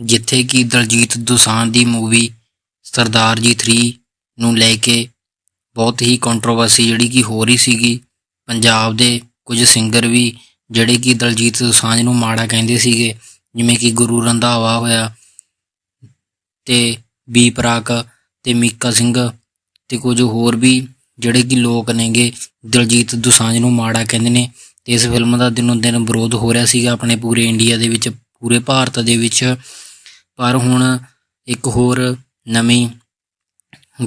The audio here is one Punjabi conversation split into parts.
ਜਿੱਥੇ ਕਿ ਦਲਜੀਤ ਦੁਸਾਂਝ ਦੀ ਮੂਵੀ ਸਰਦਾਰ ਜੀ 3 ਨੂੰ ਲੈ ਕੇ ਬਹੁਤ ਹੀ ਕੰਟਰੋਵਰਸੀ ਜਿਹੜੀ ਕਿ ਹੋ ਰਹੀ ਸੀਗੀ। ਪੰਜਾਬ ਦੇ ਕੁਝ ਸਿੰਗਰ ਵੀ ਜਿਹੜੇ ਕਿ ਦਲਜੀਤ ਦੁਸਾਂਝ ਨੂੰ ਮਾੜਾ ਕਹਿੰਦੇ ਸੀਗੇ, ਜਿਵੇਂ ਕਿ ਗੁਰੂ ਰੰਧਾਵਾ ਹੋਇਆ ਤੇ ਬੀ ਪ੍ਰਾਕ ਤੇ ਮੀਕਾ ਸਿੰਘ ਤੇ ਕੁਝ ਹੋਰ ਵੀ ਜਿਹੜੇ ਕਿ ਲੋਕ ਨੇਗੇ, ਦਲਜੀਤ ਦੁਸਾਂਝ ਨੂੰ ਮਾੜਾ ਕਹਿੰਦੇ ਨੇ। ਤੇ ਇਸ ਫਿਲਮ ਦਾ ਦਿਨੋਂ ਦਿਨ ਵਿਰੋਧ ਹੋ ਰਿਹਾ ਸੀਗਾ ਆਪਣੇ ਪੂਰੇ ਇੰਡੀਆ ਦੇ ਵਿੱਚ, ਪੂਰੇ ਭਾਰਤ ਦੇ ਵਿੱਚ। ਪਰ ਹੁਣ ਇੱਕ ਹੋਰ ਨਵੀਂ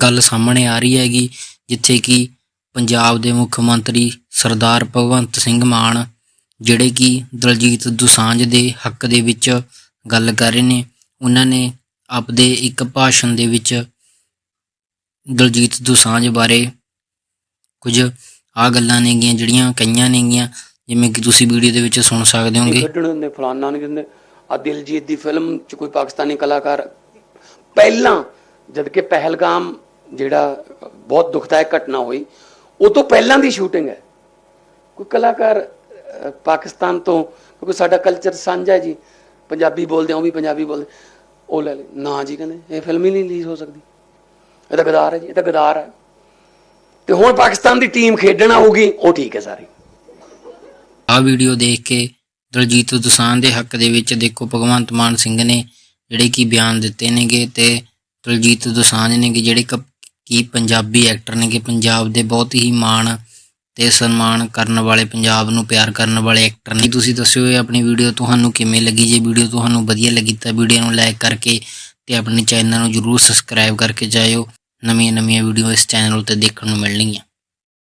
ਗੱਲ ਸਾਹਮਣੇ ਆ ਰਹੀ ਹੈਗੀ, ਜਿੱਥੇ ਕਿ ਪੰਜਾਬ ਦੇ ਮੁੱਖ ਮੰਤਰੀ ਸਰਦਾਰ ਭਗਵੰਤ ਸਿੰਘ ਮਾਨ, ਜਿਹੜੇ ਕਿ ਦਲਜੀਤ ਦੋਸਾਂਝ ਦੇ ਹੱਕ ਦੇ ਵਿੱਚ ਗੱਲ ਕਰ ਰਹੇ ਨੇ, ਉਹਨਾਂ ਨੇ ਆਪਦੇ ਇੱਕ ਭਾਸ਼ਣ ਦੇ ਵਿੱਚ ਦਲਜੀਤ ਦੁਸਾਂਝ ਬਾਰੇ ਕੁਝ ਆ ਗੱਲਾਂ ਨੇਗੀਆਂ, ਜਿਹੜੀਆਂ ਕਈਆਂ ਨੇਗੀਆਂ, ਜਿਵੇਂ ਕਿ ਤੁਸੀਂ ਵੀਡੀਓ ਦੇ ਵਿੱਚ ਸੁਣ ਸਕਦੇ ਹੋਗੇ। ਕੱਢਣ ਦਿੰਦੇ ਫਲਾਨਾ ਨਹੀਂ ਦਿੰਦੇ। ਆ ਦਿਲਜੀਤ ਦੀ ਫਿਲਮ ਚ ਕੋਈ ਪਾਕਿਸਤਾਨੀ ਕਲਾਕਾਰ ਪਹਿਲਾਂ ਜਦ ਕਿ ਪਹਿਲਗਾਮ ਜਿਹੜਾ ਬਹੁਤ ਦੁਖਦਾਇਕ ਘਟਨਾ ਹੋਈ ਉਹ ਤੋਂ ਪਹਿਲਾਂ ਦੀ ਸ਼ੂਟਿੰਗ ਹੈ। ਕੋਈ ਕਲਾਕਾਰ ਪਾਕਿਸਤਾਨ ਤੋਂ ਕਿਉਂਕਿ ਸਾਡਾ ਕਲਚਰ ਸਾਂਝਾ ਹੈ ਜੀ ਪੰਜਾਬੀ ਬੋਲਦੇ ਆ, ਵੀ ਪੰਜਾਬੀ ਬੋਲਦੇ ਉਹ ਲੈ ਲੈ ਨਾ ਜੀ ਕਹਿੰਦੇ ਇਹ ਫਿਲਮ ਹੀ ਨਹੀਂ ਰਿਲੀਜ਼ ਹੋ ਸਕਦੀ। ਇਹ ਤਾਂ ਗਦਾਰ ਹੈ ਜੀ ਇਹ ਤਾਂ ਗਦਾਰ ਹੈ। ਤੇ ਹੁਣ ਪਾਕਿਸਤਾਨ ਦੀ ਟੀਮ ਖੇਡਣਾ ਹੋਊਗੀ ਉਹ ਠੀਕ ਹੈ ਸਾਰੀ। ਆ ਵੀਡੀਓ ਦੇਖ ਕੇ ਦਲਜੀਤ ਦੋਸਾਂਝ ਦੇ ਹੱਕ ਦੇ ਵਿੱਚ ਦੇਖੋ, ਭਗਵੰਤ ਮਾਨ ਸਿੰਘ ਨੇ ਜਿਹੜੇ ਕਿ ਬਿਆਨ ਦਿੱਤੇ ਨੇਗੇ ਤੇ ਦਲਜੀਤ ਦੋਸਾਂਝ ਨੇ ਕਿ ਜਿਹੜੇ ਕ- ਕੀ ਪੰਜਾਬੀ ਐਕਟਰ ਨੇਗੇ, ਪੰਜਾਬ ਦੇ ਬਹੁਤ ਹੀ ਮਾਣ ਤੇ ਸਨਮਾਨ ਕਰਨ ਵਾਲੇ, ਪੰਜਾਬ ਨੂੰ ਪਿਆਰ ਕਰਨ ਵਾਲੇ ਐਕਟਰ ਨੇ। ਤੁਸੀਂ ਦੱਸਿਓ ਇਹ ਆਪਣੀ ਵੀਡੀਓ ਤੁਹਾਨੂੰ ਕਿਵੇਂ ਲੱਗੀ? ਜੇ ਵੀਡੀਓ ਤੁਹਾਨੂੰ ਵਧੀਆ ਲੱਗੀ ਤਾਂ ਵੀਡੀਓ ਨੂੰ ਲਾਈਕ ਕਰਕੇ ਤੇ ਆਪਣੇ ਚੈਨਲ ਨੂੰ ਜਰੂਰ ਸਬਸਕ੍ਰਾਈਬ ਕਰਕੇ ਜਾਇਓ। ਨਵੀਆਂ ਨਵੀਆਂ ਵੀਡੀਓ ਇਸ ਚੈਨਲ ਉੱਤੇ ਦੇਖਣ ਨੂੰ ਮਿਲਣਗੀਆਂ।